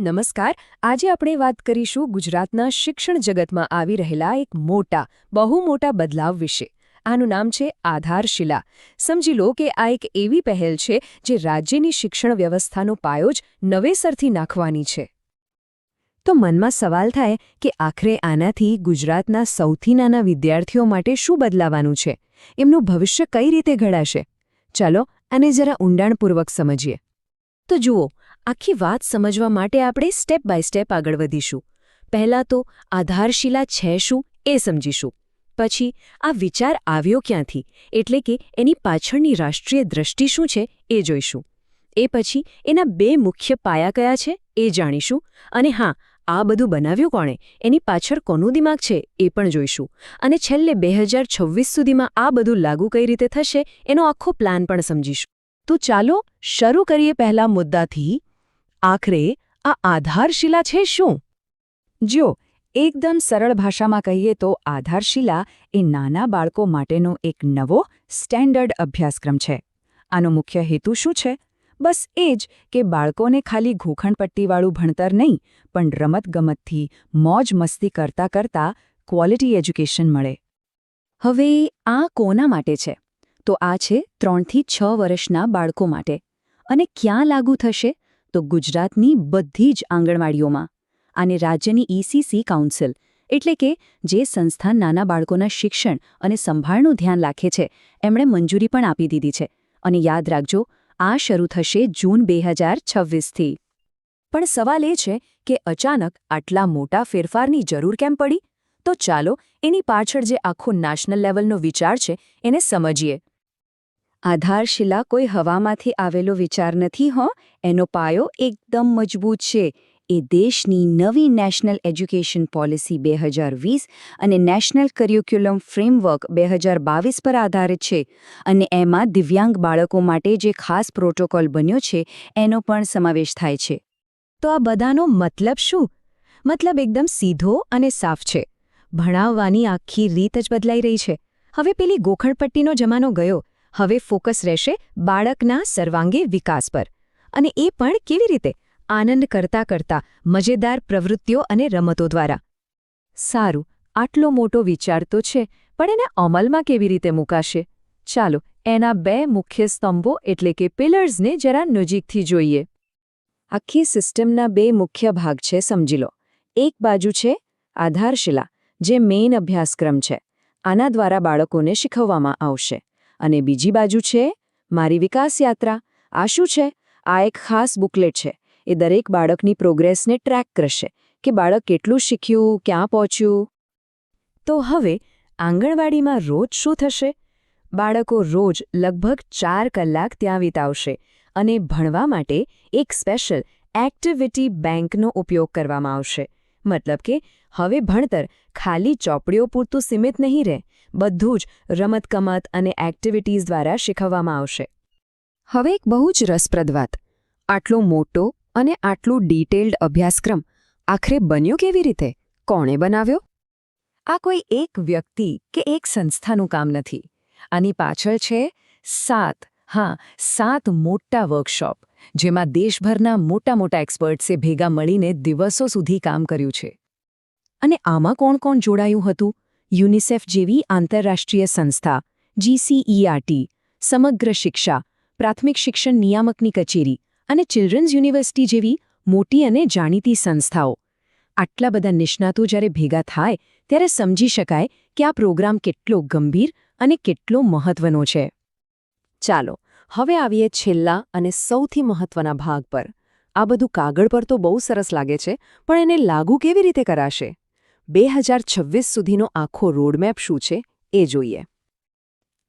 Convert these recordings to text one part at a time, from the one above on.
નમસ્કાર. આજે આપણે વાત કરીશું ગુજરાતના શિક્ષણ જગતમાં આવી રહેલા એક મોટા, બહુ મોટા બદલાવ વિશે. આનું નામ છે આધારશિલા. સમજી લો કે આ એક એવી પહેલ છે જે રાજ્યની શિક્ષણ વ્યવસ્થાનો પાયો જ નવેસરથી નાખવાની છે. તો મનમાં સવાલ થાય કે આખરે આનાથી ગુજરાતના સૌથી નાના વિદ્યાર્થીઓ માટે શું બદલાવાનું છે? એમનું ભવિષ્ય કઈ રીતે ઘડાશે? ચાલો આને જરા ઊંડાણપૂર્વક સમજીએ. તો જુઓ આખી વાત સમજવા માટે આપણે સ્ટેપ બાય સ્ટેપ આગળ વધીશું. પહેલાં તો આધારશિલા છે શું એ સમજીશું. પછી આ વિચાર આવ્યો ક્યાંથી? એટલે કે એની પાછળની રાષ્ટ્રીય દ્રષ્ટિ શું છે એ જોઈશું. એ પછી એના બે મુખ્ય પાયા કયા છે એ જાણીશું. અને હા, આ બધું બનાવ્યું કોણે? એની પાછળ કોનું દિમાગ છે એ પણ જોઈશું. અને છેલ્લે બે સુધીમાં આ બધું લાગુ કઈ રીતે થશે એનો આખો પ્લાન પણ સમજીશું. તો ચાલો શરૂ કરીએ પહેલા મુદ્દાથી. આખરે આ આધારશિલા છે શું? જો એકદમ સરળ ભાષામાં કહીએ તો આધારશિલા એ નાના બાળકો માટેનો એક નવો સ્ટેન્ડર્ડ અભ્યાસક્રમ છે. આનો મુખ્ય હેતુ શું છે? બસ એ જ કે બાળકોને ખાલી ઘૂખણપટ્ટીવાળું ભણતર નહીં, પણ રમતગમતથી મોજ મસ્તી કરતા કરતા ક્વોલિટી એજ્યુકેશન મળે. હવે આ કોના માટે છે? તો આ છે ત્રણથી છ વર્ષના બાળકો માટે. અને ક્યાં લાગુ થશે? તો ગુજરાતની બધી જ આંગણવાડીઓમાં અને રાજ્યની ઈસીસી કાઉન્સિલ, એટલે કે જે સંસ્થા નાના બાળકોના શિક્ષણ અને સંભાળનું ધ્યાન રાખે છે, એમણે મંજૂરી પણ આપી દીધી છે. અને યાદ રાખજો, આ શરૂ થશે જૂન બે હજાર છવ્વીસથી. પણ સવાલ એ છે કે અચાનક આટલા મોટા ફેરફારની જરૂર કેમ પડી? તો ચાલો એની પાછળ જે આખો નેશનલ લેવલનો વિચાર છે, એને સમજીએ. આધારશિલા કોઈ હવામાંથી આવેલો વિચાર નથી, હો. એનો પાયો એકદમ મજબૂત છે. એ દેશની નવી નેશનલ એજ્યુકેશન પોલિસી બે હજાર વીસ અને નેશનલ કરિક્યુલમ ફ્રેમવર્ક બે હજાર બાવીસ પર આધારિત છે. અને એમાં દિવ્યાંગ બાળકો માટે જે ખાસ પ્રોટોકોલ બન્યો છે, એનો પણ સમાવેશ થાય છે. તો આ બધાનો મતલબ શું? મતલબ એકદમ સીધો અને સાફ છે. ભણાવવાની આખી રીત જ બદલાઈ રહી છે. હવે પેલી ગોખણપટ્ટીનો જમાનો ગયો. હવે ફોકસ રહેશે બાળકના સર્વાંગી વિકાસ પર. અને એ પણ કેવી રીતે? આનંદ કરતા કરતા, મજેદાર પ્રવૃત્તિઓ અને રમતો દ્વારા. સારું, આટલો મોટો વિચાર તો છે, પણ એને અમલમાં કેવી રીતે મૂકાશે? ચાલો, એના બે મુખ્ય સ્તંભો એટલે કે પિલર્સને જરા નજીકથી જોઈએ. આખી સિસ્ટમના બે મુખ્ય ભાગ છે, સમજી લો. એક બાજુ છે આધારશિલા, જે મેઇન અભ્યાસક્રમ છે. આના દ્વારા બાળકોને શીખવવામાં આવશે. અને બીજી બાજુ છે, મારી વિકાસ યાત્રા આ શું છે? આ એક ખાસ બુકલેટ છે. એ દરેક બાળકની પ્રોગ્રેસને ટ્રેક કરશે. કે બાળક કેટલું શીખ્યું, ક્યાં પહોંચ્યું? તો હવે, આંગણવાડીમાં રોજ શું થશે? બાળકો રોજ લગભગ ચાર કલાક ત્યાં વિતાવશે અને ભણવા માટે એક સ્પેશિયલ એક્ટિવિટી બેંકનો ઉપયોગ કરવામાં આવશે. મતલબ કે, હવે ભણતર ખાલી ચોપડીઓ પૂરતું સીમિત નહીં રહે. બધું જ રમતગમત અને એક્ટિવિટીઝ દ્વારા શીખવવામાં આવશે. હવે એક બહુ જ રસપ્રદ વાત. આટલો મોટો અને આટલો ડિટેલ્ડ અભ્યાસક્રમ આખરે બન્યો કેવી રીતે? કોણે બનાવ્યો? આ કોઈ એક વ્યક્તિ કે એક સંસ્થાનું કામ નથી. આની પાછળ છે સાત, હા, સાત મોટા વર્કશોપ જેમાં દેશભરના મોટા મોટા એક્સપર્ટ્સે ભેગા મળીને દિવસો સુધી કામ કર્યું છે. અને આમાં કોણ કોણ જોડાયું હતું? યુનિસેફ જેવી આંતરરાષ્ટ્રીય સંસ્થા જીસીઈઆરટી સમગ્ર શિક્ષા, પ્રાથમિક શિક્ષણ નિયામકની કચેરી અને ચિલ્ડ્રન્સ યુનિવર્સિટી જેવી મોટી અને જાણીતી સંસ્થાઓ. આટલા બધા નિષ્ણાતો જ્યારે ભેગા થાય, ત્યારે સમજી શકાય કે આ પ્રોગ્રામ કેટલો ગંભીર અને કેટલો મહત્વનો છે. ચાલો, હવે આવીએ છેલ્લા અને સૌથી મહત્વના ભાગ પર. આ બધું કાગળ પર તો બહુ સરસ લાગે છે, પણ એને લાગુ કેવી રીતે કરાશે? બે હજાર છવ્વીસ સુધીનો આખો રોડમેપ શું છે એ જોઈએ.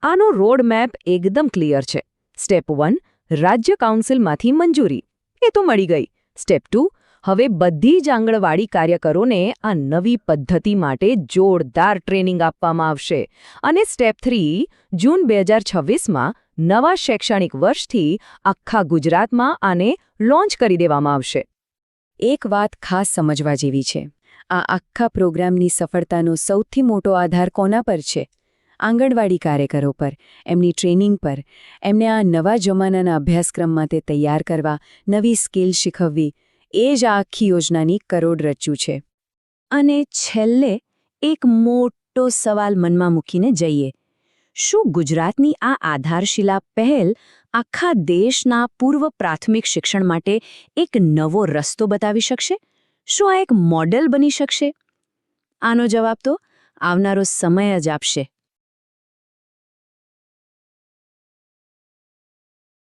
આનો રોડમેપ એકદમ ક્લિયર છે. સ્ટેપ વન, રાજ્ય કાઉન્સિલમાંથી મંજૂરી. એ તો મળી ગઈ. સ્ટેપ ટુ, હવે બધી જ આંગણવાડી કાર્યકરોને આ નવી પદ્ધતિ માટે જોરદાર ટ્રેનિંગ આપવામાં આવશે. અને સ્ટેપ થ્રી, જૂન બે હજાર છવ્વીસમાં નવા શૈક્ષણિક વર્ષથી આખા ગુજરાતમાં આને લોન્ચ કરી દેવામાં આવશે. એક વાત ખાસ સમજવા જેવી છે. આ આખા પ્રોગ્રામની સફળતાનો સૌથી મોટો આધાર કોના પર છે? આંગણવાડી કાર્યકરો પર, એમની ટ્રેનિંગ પર, એમને આ નવા જમાનાના અભ્યાસક્રમ માટે તૈયાર કરવા, નવી સ્કિલ શીખવવી, એ જ આ આખી યોજનાની કરોડરજ્જુ છે. અને છેલ્લે એક મોટો સવાલ મનમાં મૂકીને જઈએ. શું ગુજરાતની આ આધારશિલા પહેલ આખા દેશના પૂર્વ પ્રાથમિક શિક્ષણ માટે એક નવો રસ્તો બતાવી શકશે? શું આ એક મોડેલ બની શકશે? આનો જવાબ તો આવનારો સમય જ આપશે.